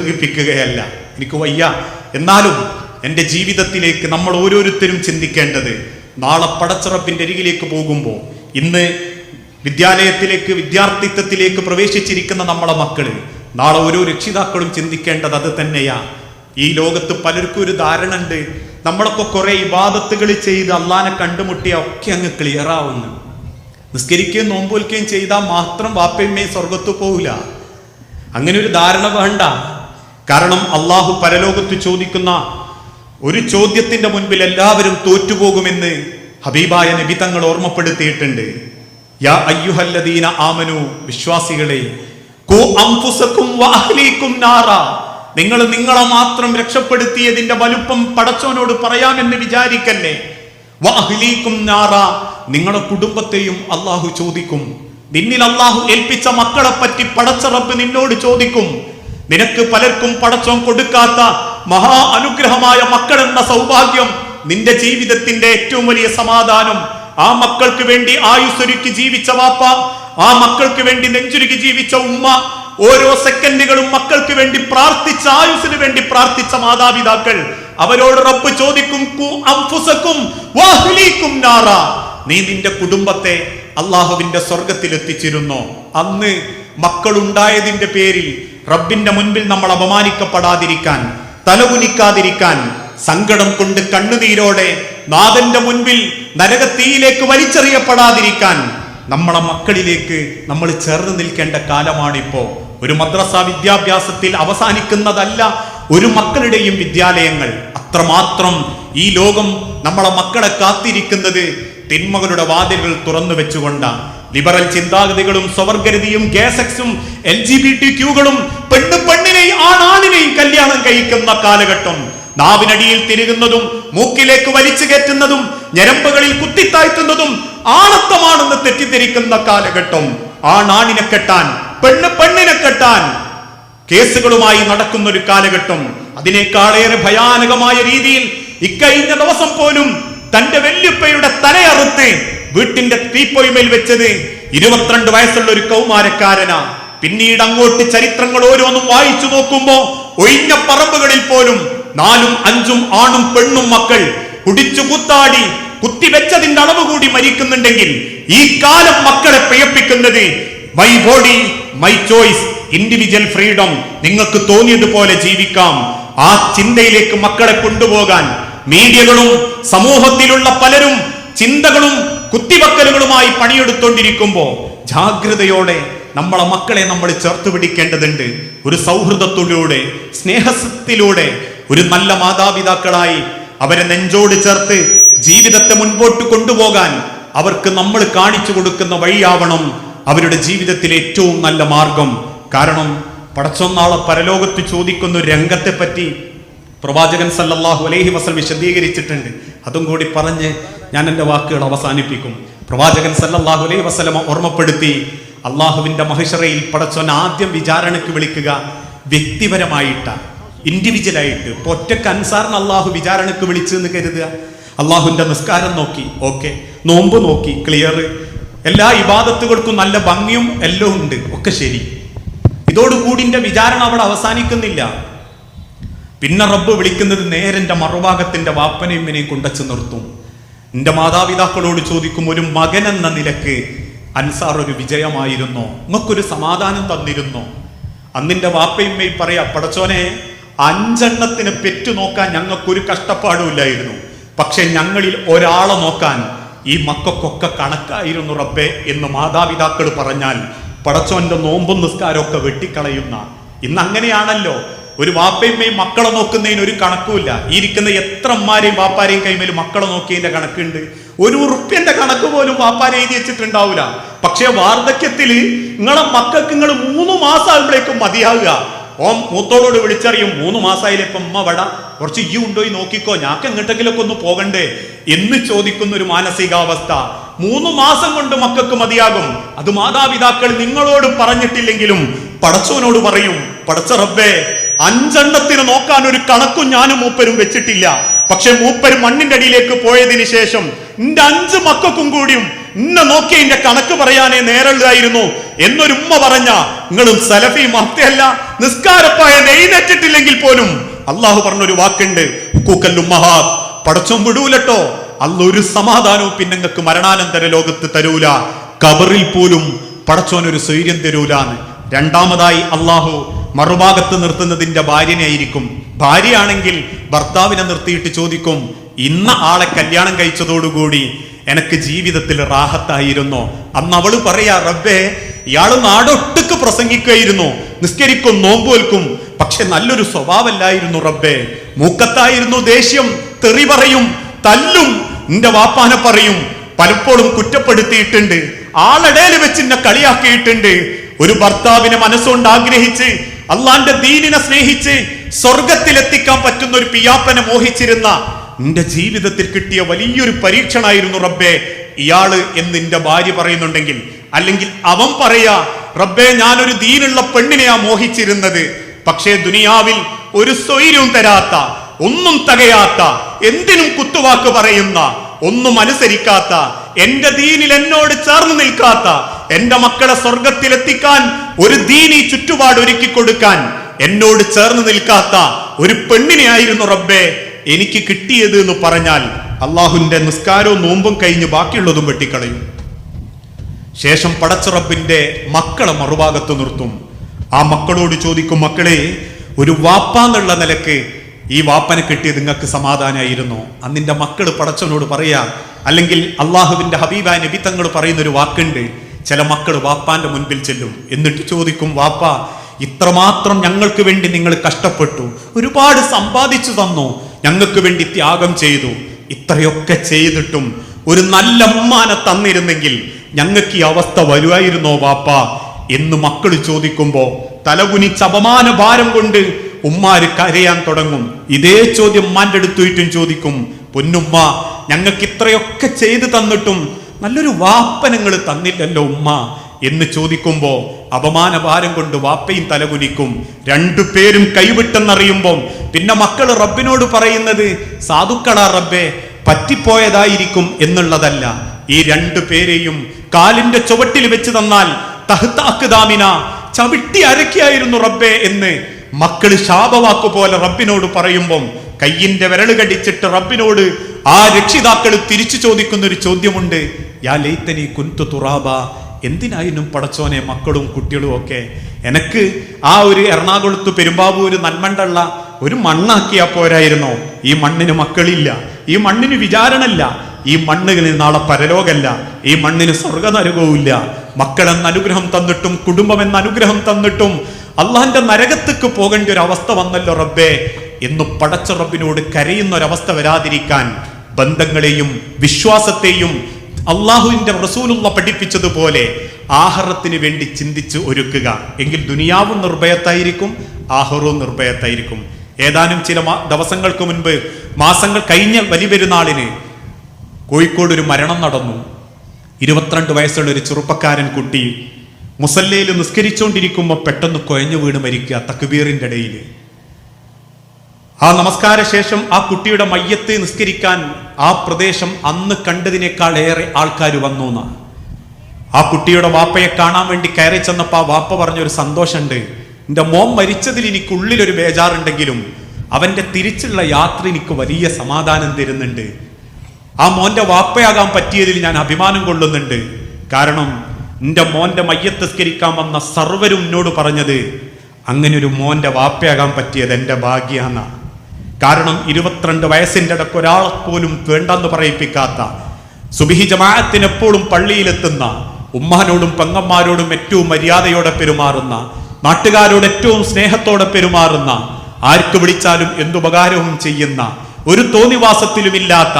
ിക്കുകയല്ല എനിക്ക് വയ്യ. എന്നാലും എന്റെ ജീവിതത്തിലേക്ക് നമ്മൾ ഓരോരുത്തരും ചിന്തിക്കേണ്ടത് നാളെ പടച്ചറപ്പിന്റെ അരികിലേക്ക് പോകുമ്പോൾ ഇന്ന് വിദ്യാലയത്തിലേക്ക് വിദ്യാർത്ഥിത്വത്തിലേക്ക് പ്രവേശിച്ചിരിക്കുന്ന നമ്മളെ മക്കൾ നാളെ ഓരോ രക്ഷിതാക്കളും ചിന്തിക്കേണ്ടത് അത് തന്നെയാ. ഈ ലോകത്ത് പലർക്കും ഒരു ധാരണ ഉണ്ട് നമ്മളൊക്കെ കുറെ ഇബാദത്തുകൾ ചെയ്ത് അള്ളാനെ കണ്ടുമുട്ടിയ ഒക്കെ അങ്ങ് ക്ലിയർ ആവുന്നു. നിസ്കരിക്കുകയും നോമ്പോൽക്കുകയും ചെയ്താൽ മാത്രം വാപ്പയമ്മയും സ്വർഗത്തു പോകില്ല അങ്ങനെ ഒരു ധാരണ വേണ്ട. കാരണം അള്ളാഹു പരലോകത്ത് ചോദിക്കുന്ന ഒരു ചോദ്യത്തിന്റെ മുൻപിൽ എല്ലാവരും തോറ്റുപോകുമെന്ന് ഹബീബായ നബി തങ്ങൾ ഓർമ്മപ്പെടുത്തിയിട്ടുണ്ട്. യാ അയ്യുഹല്ലദീന ആമനു വിശ്വാസികളെ നിങ്ങൾ നിങ്ങളെ മാത്രം രക്ഷപ്പെടുത്തിയതിന്റെ വലുപ്പം പടച്ചോനോട് പറയാമെന്ന് വിചാരിക്കല്ലേ? നാറ. നിങ്ങളുടെ കുടുംബത്തെയും അള്ളാഹു ചോദിക്കും. നിന്നിൽ അള്ളാഹു ഏൽപ്പിച്ച മക്കളെ പറ്റി പടച്ചറപ്പ് നിന്നോട് ചോദിക്കും. നിനക്ക് പലർക്കും പടച്ചോൻ കൊടുക്കാത്ത മഹാ അനുഗ്രഹമായ മക്കൾ എന്ന സൗഭാഗ്യം നിന്റെ ജീവിതത്തിന്റെ ഏറ്റവും വലിയ സമാധാനം. ആ മക്കൾക്ക് വേണ്ടി ആയുസ്സൊരുക്കി ജീവിച്ച വാപ്പ ആ മക്കൾക്ക് വേണ്ടി നെഞ്ചുരുക്കി ജീവിച്ച ഉമ്മ ഓരോ സെക്കൻഡുകളും മക്കൾക്ക് വേണ്ടി പ്രാർത്ഥിച്ച ആയുസിന് വേണ്ടി പ്രാർത്ഥിച്ച മാതാപിതാക്കൾ. അവരോട് റബ്ബ് ചോദിക്കും. നീ നിന്റെ കുടുംബത്തെ അള്ളാഹുവിന്റെ സ്വർഗത്തിൽ എത്തിച്ചിരുന്നോ അന്ന് മക്കളുണ്ടായതിന്റെ പേരിൽ റബ്ബിന്റെ മുൻപിൽ നമ്മൾ അപമാനിക്കപ്പെടാതിരിക്കാൻ തലകുനിക്കാതിരിക്കാൻ സങ്കടം കൊണ്ട് കണ്ണുനീരോടെ നാഥന്റെ മുൻപിൽ നരകത്തീയിലേക്ക് വലിച്ചെറിയപ്പെടാതിരിക്കാൻ നമ്മളെ മക്കളിലേക്ക് നമ്മൾ ചേർന്ന് നിൽക്കേണ്ട കാലമാണിപ്പോ. ഒരു മദ്രസ വിദ്യാഭ്യാസത്തിൽ അവസാനിക്കുന്നതല്ല ഒരു മക്കളുടെയും വിദ്യാലയങ്ങൾ. അത്രമാത്രം ഈ ലോകം നമ്മളെ മക്കളെ കാത്തിരിക്കുന്നത് തിന്മകളുടെ വാതിലുകൾ തുറന്നു വെച്ചുകൊണ്ടാണ്. ലിബറൽ ചിന്താഗതികളും സ്വവർഗരതിയും ഗേസെക്സും എൽ ജി ബി ടി ക്യൂകളും പെണ്ണ് പെണ്ണിനെയും ആണാണിനെയും കല്യാണം കഴിക്കുന്ന കാലഘട്ടം. നാവിനടിയിൽ തിരുകുന്നതും മൂക്കിലേക്ക് വലിച്ചു കയറ്റുന്നതും ഞരമ്പുകളിൽ കുത്തിത്താഴ്ത്തുന്നതും ആണത്തമാണെന്ന് തെറ്റിദ്ധരിക്കുന്ന കാലഘട്ടം. ആണാണിനെ കെട്ടാൻ പെണ്ണ് പെണ്ണിനെ കെട്ടാൻ കേസുകളുമായി നടക്കുന്ന ഒരു കാലഘട്ടം. അതിനേക്കാളേറെ ഭയാനകമായ രീതിയിൽ ഇക്കഴിഞ്ഞ ദിവസം പോലും തന്റെ വെല്ലുപ്പയുടെ തലയറുത്ത് വീട്ടിന്റെ തീപ്പൊയ്മയിൽ വെച്ചത് ഇരുപത്തിരണ്ട് വയസ്സുള്ള ഒരു കൗമാരക്കാരനാ. പിന്നീട് അങ്ങോട്ട് ചരിത്രങ്ങൾ ഓരോന്നും വായിച്ചു നോക്കുമ്പോ ഒഴിഞ്ഞ പറമ്പുകളിൽ പോലും നാലും അഞ്ചും ആണും പെണ്ണും മക്കൾ കുടിച്ചു കുത്താടി കുത്തിവെച്ചതിന്റെ അളവ് കൂടി മരിക്കുന്നുണ്ടെങ്കിൽ ഈ കാലം മക്കളെ പ്രയപ്പിക്കുന്നത് my body my choice individual freedom നിങ്ങൾക്ക് തോന്നിയതുപോലെ ജീവിക്കാം. ആ ചിന്തയിലേക്ക് മക്കളെ കൊണ്ടുപോകാൻ മീഡിയകളും സമൂഹത്തിലുള്ള പലരും ചിന്തകളും കുത്തിവക്കലുകളുമായി പണിയെടുത്തോണ്ടിരിക്കുമ്പോ ജാഗ്രതയോടെ നമ്മളെ മക്കളെ നമ്മൾ ചേർത്ത് പിടിക്കേണ്ടതുണ്ട്. ഒരു സൗഹൃദത്തിലൂടെ സ്നേഹത്തിലൂടെ ഒരു നല്ല മാതാപിതാക്കളായി അവരെ നെഞ്ചോട് ചേർത്ത് ജീവിതത്തെ മുൻപോട്ട് കൊണ്ടുപോകാൻ അവർക്ക് നമ്മൾ കാണിച്ചു കൊടുക്കുന്ന വഴിയാവണം അവരുടെ ജീവിതത്തിലെ ഏറ്റവും നല്ല മാർഗം. കാരണം പടച്ചൊന്നാളെ പരലോകത്ത് ചോദിക്കുന്ന രംഗത്തെ പറ്റി പ്രവാചകൻ സല്ലല്ലാഹു അലൈഹി വസല്ലം വിശദീകരിച്ചിട്ടുണ്ട്. അതും കൂടി പറഞ്ഞ് ഞാൻ എന്റെ വാക്കുകൾ അവസാനിപ്പിക്കും. പ്രവാചകൻ സല്ലല്ലാഹു അലൈഹി വസ്ലമ ഓർമ്മപ്പെടുത്തി അള്ളാഹുവിന്റെ മഹിഷറയിൽ പടച്ചോൻ ആദ്യം വിചാരണയ്ക്ക് വിളിക്കുക വ്യക്തിപരമായിട്ട ഇൻഡിവിജ്വലായിട്ട് ഒറ്റയ്ക്ക് അൻസാറിന് അള്ളാഹു വിചാരണയ്ക്ക് വിളിച്ചു എന്ന് കരുതുക. അള്ളാഹുവിന്റെ നിസ്കാരം നോക്കി ഓക്കെ. നോമ്പ് നോക്കി ക്ലിയർ എല്ലാ ഇബാദത്തുകൾക്കും നല്ല ഭംഗിയും എല്ലാം ഉണ്ട്. ഒക്കെ ശരി. ഇതോടുകൂടി വിചാരണ അവിടെ അവസാനിക്കുന്നില്ല. പിന്നെ റബ്ബ് വിളിക്കുന്നത് നേരെന്റെ മറുഭാഗത്തിന്റെ വാപ്പനെയും കൊണ്ടച്ചു നിർത്തും. എന്റെ മാതാപിതാക്കളോട് ചോദിക്കും ഒരു മകൻ എന്ന നിലയ്ക്ക് അൻസാർ ഒരു വിജയമായിരുന്നോ? നിങ്ങൾക്കൊരു സമാധാനം തന്നിരുന്നോ? അന്നിന്റെ വാപ്പയുമ്മയും പറയാ പടച്ചോനെ അഞ്ചെണ്ണത്തിന് പെറ്റു നോക്കാൻ ഞങ്ങൾക്കൊരു കഷ്ടപ്പാടുമില്ലായിരുന്നു പക്ഷെ ഞങ്ങളിൽ ഒരാളെ നോക്കാൻ ഈ മക്കൾക്കൊക്കെ കണക്കായിരുന്നു റബ്ബെ എന്ന് മാതാപിതാക്കൾ പറഞ്ഞാൽ പടച്ചോന്റെ നോമ്പും നിസ്കാരമൊക്കെ വെട്ടിക്കളയുന്ന. ഇന്ന് അങ്ങനെയാണല്ലോ. ഒരു വാപ്പയമ്മയും മക്കളെ നോക്കുന്നതിന് ഒരു കണക്കുമില്ല. ഈ ഇരിക്കുന്ന എത്ര അമ്മാരെയും വാപ്പാരെയും കൈമേൽ മക്കളെ നോക്കിയതിന്റെ കണക്കുണ്ട്. ഒരു ഉറുപ്പ്യന്റെ കണക്ക് പോലും വാപ്പാരെ എഴുതി വെച്ചിട്ടുണ്ടാവില്ല പക്ഷേ വാർദ്ധക്യത്തിൽ നിങ്ങളെ മക്കൾക്ക് നിങ്ങൾ മൂന്ന് മാസം ആകുമ്പോഴേക്കും മതിയാവുക. ഓം മൂത്തോടോട് വിളിച്ചറിയും മൂന്ന് മാസമായില്ലേ ഇപ്പം അമ്മ വട? കുറച്ച് ഈ ഉണ്ടോയി നോക്കിക്കോ. ഞാക്ക് എങ്ങോട്ടെങ്കിലൊക്കെ ഒന്ന് പോകണ്ടേ? എന്ന് ചോദിക്കുന്ന ഒരു മാനസികാവസ്ഥ. മൂന്ന് മാസം കൊണ്ട് മക്കൾക്ക് മതിയാകും. അത് മാതാപിതാക്കൾ നിങ്ങളോട് പറഞ്ഞിട്ടില്ലെങ്കിലും പടച്ചവനോട് പറയും പടച്ച റബ്ബേ അഞ്ചെണ്ണത്തിന് നോക്കാൻ ഒരു കണക്കും ഞാനും മൂപ്പരും വെച്ചിട്ടില്ല. പക്ഷെ മൂപ്പര് മണ്ണിന്റെ അടിയിലേക്ക് പോയതിനു ശേഷം എന്റെ അഞ്ച് മക്കൾക്കും കൂടിയും ഇന്നെ നോക്കി എന്റെ കണക്ക് പറയാനേ നേരള്ളായിരുന്നു എന്നൊരു ഉമ്മ പറഞ്ഞ നിങ്ങളും സലഫി മഹത്തയല്ല നിസ്കാരപ്പായ നെയ്നെറ്റിട്ടില്ലെങ്കിൽ പോലും. അള്ളാഹു പറഞ്ഞൊരു വാക്കുണ്ട് ഹുക്കൂക്കല്ലുമ്മഹാ പടച്ചും വിടൂലട്ടോ. അല്ല ഒരു സമാധാനവും പിന്നെ നിങ്ങൾക്ക് മരണാനന്തര ലോകത്ത് തരൂല. കബറിൽ പോലും പടച്ചോനൊരു സ്വൈര്യം തരൂലാണ് രണ്ടാമതായി അള്ളാഹു മറുഭാഗത്ത് നിർത്തുന്നതിന്റെ ഭാര്യനെയായിരിക്കും. ഭാര്യയാണെങ്കിൽ ഭർത്താവിനെ നിർത്തിയിട്ട് ചോദിക്കും ഇന്ന ആളെ കല്യാണം കഴിച്ചതോടുകൂടി എനിക്ക് ജീവിതത്തിൽ റാഹത്തായിരുന്നു. അന്ന് അവൾ പറയാ റബ്ബേ ഇയാൾ നാടൊട്ടുക്ക് പ്രസംഗിക്കുകയായിരുന്നു. നിസ്കരിക്കും നോമ്പോൽക്കും പക്ഷെ നല്ലൊരു സ്വഭാവമല്ലായിരുന്നു റബ്ബേ. മൂക്കത്തായിരുന്നു ദേഷ്യം. തെറി പറയും തല്ലും. നിന്റെ വാപ്പാനെ പറയും. പലപ്പോഴും കുറ്റപ്പെടുത്തിയിട്ടുണ്ട്. ആളിടയിൽ വെച്ച് എന്നെ കളിയാക്കിയിട്ടുണ്ട്. ഒരു ഭർത്താവിനെ മനസ്സുകൊണ്ട് ആഗ്രഹിച്ച് അള്ളാന്റെ ദീനിനെ സ്നേഹിച്ച് സ്വർഗത്തിലെത്തിക്കാൻ പറ്റുന്ന ഒരു പിയാപ്പനെ മോഹിച്ചിരുന്ന നിന്റെ ജീവിതത്തിൽ കിട്ടിയ വലിയൊരു പരീക്ഷണായിരുന്നു റബ്ബേ ഇയാൾ എന്ന് നിന്റെ ഭാര്യ പറയുന്നുണ്ടെങ്കിൽ. അല്ലെങ്കിൽ അവൻ പറയാ റബ്ബേ ഞാനൊരു ദീനുള്ള പെണ്ണിനെയാ മോഹിച്ചിരുന്നത്. പക്ഷേ ദുനിയാവിൽ ഒരു സ്വൈര്യവും തരാത്ത ഒന്നും തകയാത്ത എന്തിനും കുത്തുവാക്ക് പറയുന്ന ഒന്നും അനുസരിക്കാത്ത എന്റെ ദീനിൽ എന്നോട് ചേർന്ന് നിൽക്കാത്ത എന്റെ മക്കളെ സ്വർഗത്തിലെത്തിക്കാൻ ഒരു ദീനി ചുറ്റുപാട് ഒരുക്കി കൊടുക്കാൻ എന്നോട് ചേർന്ന് നിൽക്കാത്ത ഒരു പെണ്ണിനെയായിരുന്നു റബ്ബേ എനിക്ക് കിട്ടിയത് എന്ന് പറഞ്ഞാൽ അള്ളാഹുവിന്റെ നിസ്കാരവും നോമ്പും കഴിഞ്ഞ് ബാക്കിയുള്ളതും വെട്ടിക്കളയും. ശേഷം പടച്ച പടച്ചുറപ്പിന്റെ മക്കളെ മറുഭാഗത്ത് നിർത്തും. ആ മക്കളോട് ചോദിക്കും മക്കളെ ഒരു വാപ്പാന്നുള്ള നിലയ്ക്ക് ഈ വാപ്പനെ കിട്ടിയത് നിങ്ങൾക്ക് സമാധാനമായിരുന്നു അന്നിന്റെ മക്കൾ പടച്ചവനോട് പറയാ അല്ലെങ്കിൽ അള്ളാഹുവിന്റെ ഹബീബായ നബി തങ്ങൾ പറയുന്ന ഒരു വാക്കുണ്ട് ചില മക്കൾ വാപ്പാന്റെ മുൻപിൽ ചെല്ലും. എന്നിട്ട് ചോദിക്കും വാപ്പ ഇത്രമാത്രം ഞങ്ങൾക്ക് വേണ്ടി നിങ്ങൾ കഷ്ടപ്പെട്ടു. ഒരുപാട് സമ്പാദിച്ചു തന്നു. ഞങ്ങൾക്ക് വേണ്ടി ത്യാഗം ചെയ്തു. ഇത്രയൊക്കെ ചെയ്തിട്ടും ഒരു നല്ല ഉമ്മാനെ തന്നിരുന്നെങ്കിൽ ഞങ്ങൾക്ക് ഈ അവസ്ഥ വരുമായിരുന്നോ വാപ്പ? എന്ന് മക്കൾ ചോദിക്കുമ്പോൾ തലകുനിച്ച് അപമാന ഭാരം കൊണ്ട് ഉമ്മാര് കരയാൻ തുടങ്ങും. ഇതേ ചോദ്യം ഉമ്മാന്റെ അടുത്തുയിട്ടും ചോദിക്കും പൊന്നുമ്മ ഞങ്ങൾക്ക് ഇത്രയൊക്കെ ചെയ്തു തന്നിട്ടും നല്ലൊരു വാപ്പ നിങ്ങൾ തന്നില്ലല്ലോ ഉമ്മ എന്ന് ചോദിക്കുമ്പോൾ അപമാന ഭാരം കൊണ്ട് വാപ്പയും തലകുനിക്കും. രണ്ടു പേരും കൈവിട്ടെന്നറിയുമ്പം പിന്നെ മക്കൾ റബ്ബിനോട് പറയുന്നത് സാധുക്കളാ റബ്ബെ പറ്റിപ്പോയതായിരിക്കും എന്നുള്ളതല്ല. ഈ രണ്ടു പേരെയും കാലിന്റെ ചുവട്ടിൽ വെച്ച് തന്നാൽ തഹ്താക്കുദാമിന ചവിട്ടി അരക്കിയായിരുന്നു റബ്ബെ എന്ന് മക്കൾ ശാപവാക്കു പോലെ റബ്ബിനോട് പറയുമ്പം കയ്യിന്റെ വിരൽ കടിച്ചിട്ട് റബ്ബിനോട് ആ രക്ഷിതാക്കൾ തിരിച്ചു ചോദിക്കുന്ന ഒരു ചോദ്യമുണ്ട് യാ ലൈത്തനി കുന്തു തുറാബ? എന്തിനായിരുന്നു പടച്ചോനെ മക്കളും കുട്ടികളും ഒക്കെ? എനക്ക് ആ ഒരു എറണാകുളത്ത് പെരുമ്പാവൂര് നന്മണ്ടള്ള ഒരു മണ്ണാക്കിയാ പോരായിരുന്നോ? ഈ മണ്ണിന് മക്കളില്ല ഈ മണ്ണിന് വിചാരണല്ല ഈ മണ്ണിന് നാളെ പരലോകല്ല ഈ മണ്ണിന് സ്വർഗനരകവുമില്ല. മക്കളെന്ന അനുഗ്രഹം തന്നിട്ടും കുടുംബം എന്ന അനുഗ്രഹം തന്നിട്ടും അള്ളാഹിന്റെ നരകത്തേക്ക് പോകേണ്ട ഒരു അവസ്ഥ വന്നല്ലോ റബ്ബേ. എന്ന് പടച്ച റബ്ബിനോട് കരയുന്ന ഒരവസ്ഥ വരാതിരിക്കാൻ ബന്ധങ്ങളെയും വിശ്വാസത്തെയും അള്ളാഹുവിന്റെ റസൂലുള്ള പഠിപ്പിച്ചതുപോലെ ആഹാരത്തിന് വേണ്ടി ചിന്തിച്ച് ഒരുക്കുക. എങ്കിൽ ദുനിയാവും നിർഭയത്തായിരിക്കും ആഹാരവും നിർഭയത്തായിരിക്കും. ഏതാനും ചില ദിവസങ്ങൾക്ക് മുൻപ് മാസങ്ങൾ കഴിഞ്ഞ വലിയ പെരുന്നാളിന് കോഴിക്കോട് ഒരു മരണം നടന്നു. ഇരുപത്തിരണ്ട് വയസ്സുള്ള ഒരു ചെറുപ്പക്കാരൻ കുട്ടി മുസല്ലയിൽ നിസ്കരിച്ചുകൊണ്ടിരിക്കുമ്പോൾ പെട്ടെന്ന് കുഴഞ്ഞു വീണ് മരിക്കുക തക്ബീറിന്റെ ഇടയിൽ ആ നമസ്കാര ശേഷം ആ കുട്ടിയുടെ മയ്യത്ത് നിസ്കരിക്കാൻ ആ പ്രദേശം അന്ന് കണ്ടതിനേക്കാൾ ഏറെ ആൾക്കാർ വന്നു എന്നാണ് ആ കുട്ടിയുടെ വാപ്പയെ കാണാൻ വേണ്ടി കയറി ചെന്നപ്പോൾ ആ വാപ്പ പറഞ്ഞൊരു സന്തോഷമുണ്ട് എന്റെ മോൻ മരിച്ചതിൽ എനിക്കുള്ളിലൊരു ബേജാറുണ്ടെങ്കിലും അവന്റെ തിരിച്ചുള്ള യാത്ര എനിക്ക് വലിയ സമാധാനം തരുന്നുണ്ട്. ആ മോന്റെ വാപ്പയാകാൻ പറ്റിയതിൽ ഞാൻ അഭിമാനം കൊള്ളുന്നുണ്ട്. കാരണം എന്റെ മോന്റെ മയ്യത്തസ്കരിക്കാൻ വന്ന സർവരും എന്നോട് പറഞ്ഞത് ഒരു മോന്റെ വാപ്പയാകാൻ പറ്റിയത് എന്റെ ഭാഗ്യാന്ന. കാരണം ഇരുപത്തിരണ്ട് വയസ്സിന്റെ ഇടയ്ക്ക് ഒരാളെ പോലും വേണ്ടെന്ന് പറയിപ്പിക്കാത്ത സുബിഹി ജമാഅത്തിന് എപ്പോഴും പള്ളിയിലെത്തുന്ന ഉമ്മാനോടും പെങ്ങന്മാരോടും ഏറ്റവും മര്യാദയോടെ പെരുമാറുന്ന നാട്ടുകാരോട് ഏറ്റവും സ്നേഹത്തോടെ പെരുമാറുന്ന ആർക്ക് വിളിച്ചാലും എന്തുപകാരവും ചെയ്യുന്ന ഒരു തോന്നിവാസത്തിലുമില്ലാത്ത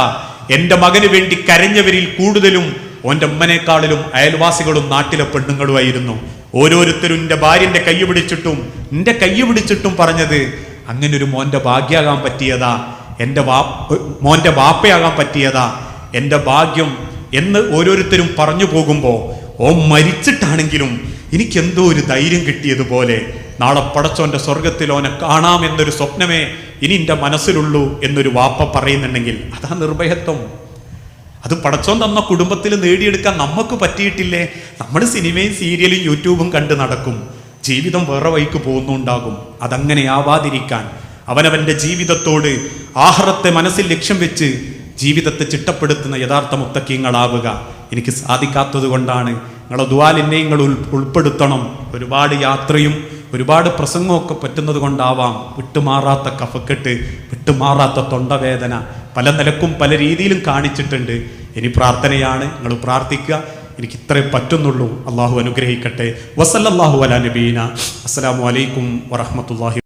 എന്റെ മകന് വേണ്ടി കരഞ്ഞവരിൽ കൂടുതലും ഓന്റെ ഉമ്മനേക്കാളിലും അയൽവാസികളും നാട്ടിലെ പെണ്ണുങ്ങളുമായിരുന്നു. ഓരോരുത്തരും എന്റെ ഭാര്യന്റെ കൈ പിടിച്ചിട്ടും എന്റെ കൈ പിടിച്ചിട്ടും പറഞ്ഞത് അങ്ങനെ ഒരു മോന്റെ ഭാഗ്യമാകാൻ പറ്റിയതാ. എന്റെ വാ മോന്റെ വാപ്പയാകാൻ പറ്റിയതാ. എന്റെ ഭാഗ്യം എന്ന് ഓരോരുത്തരും പറഞ്ഞു പോകുമ്പോൾ ഓ മരിച്ചിട്ടാണെങ്കിലും എനിക്ക് എന്തോ ഒരു ധൈര്യം കിട്ടിയതുപോലെ നാളെ പടച്ചോന്റെ സ്വർഗത്തിൽ ഓനെ കാണാം എന്നൊരു സ്വപ്നമേ ഇനി എന്റെ മനസ്സിലുള്ളൂ എന്നൊരു വാപ്പ പറയുന്നുണ്ടെങ്കിൽ അതാ നിർഭയത്വം. അത് പടച്ചോൻ തന്ന കുടുംബത്തിൽ നേടിയെടുക്കാൻ നമുക്ക് പറ്റിയിട്ടില്ലേ? നമ്മൾ സിനിമയും സീരിയലും യൂട്യൂബും കണ്ട് നടക്കും. ജീവിതം വേറെ വഴിക്ക് പോകുന്നുണ്ടാകും. അതങ്ങനെ ആവാതിരിക്കാൻ അവനവന്റെ ജീവിതത്തോട് ആഹാരത്തെ മനസ്സിൽ ലക്ഷ്യം വെച്ച് ജീവിതത്തെ ചിട്ടപ്പെടുത്തുന്ന യഥാർത്ഥ മുത്തക്കീങ്ങളാവുക. എനിക്ക് സാധിക്കാത്തത് കൊണ്ടാണ് നിങ്ങളെ ദ്വാൽ നിങ്ങൾ ഉൾ- ഉൾപ്പെടുത്തണം. ഒരുപാട് യാത്രയും ഒരുപാട് പ്രസംഗമൊക്കെ പറ്റുന്നത് കൊണ്ടാവാം. വിട്ടുമാറാത്ത കഫക്കെട്ട് വിട്ടുമാറാത്ത തൊണ്ടവേദന പല നിലക്കും പല രീതിയിലും കാണിച്ചിട്ടുണ്ട്. ഇനി പ്രാർത്ഥനയാണ്. നിങ്ങൾ പ്രാർത്ഥിക്കുക. എനിക്ക് ഇത്രേ പറ്റുന്നുള്ളൂ. അള്ളാഹു അനുഗ്രഹിക്കട്ടെ. വസല്ലല്ലാഹു അലാ നബീന. അസ്സലാമു അലൈക്കും വറഹ്മത്തുള്ളാഹി